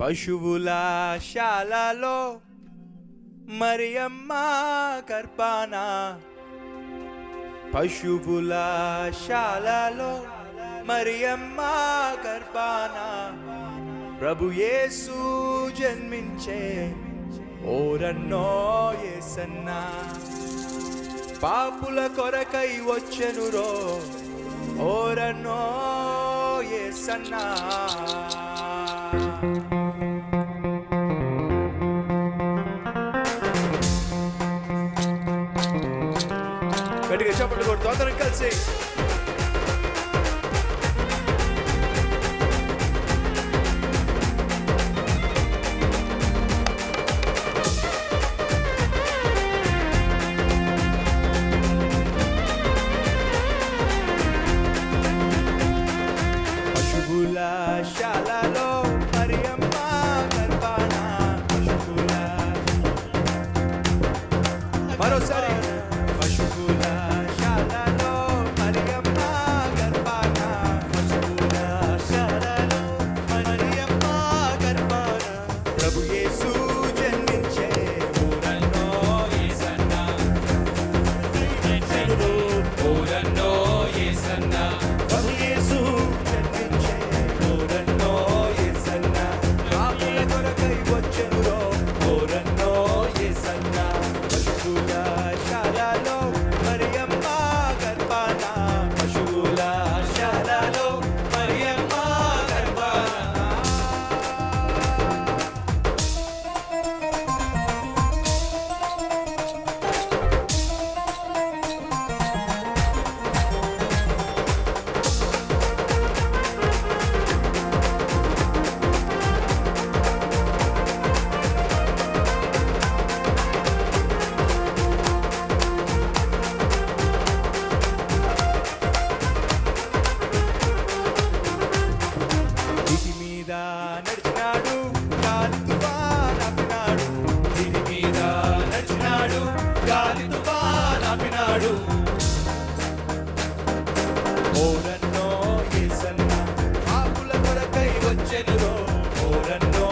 పశువుల శాలలో మరియమ్మ కర్పానా పశువుల శాలలో మరియమ్మ కర్పానా ప్రభు యేసు జన్మించే ఓరన్నో యేసన్నా పాపుల కొరకై వచ్చెనురో ఓరన్నో ఏసన్నా. గట్టిగా చప్పట్లు కొడుతూ అందరం కలిసి. శాలలో మరియమ్మ గర్భాన. మరోసారి గాలి తుఫాన్ ఆపినాడు ఓరన్నో ఏసన్న ఆకుల కొరకై వచ్చెనురో. ఓరన్నో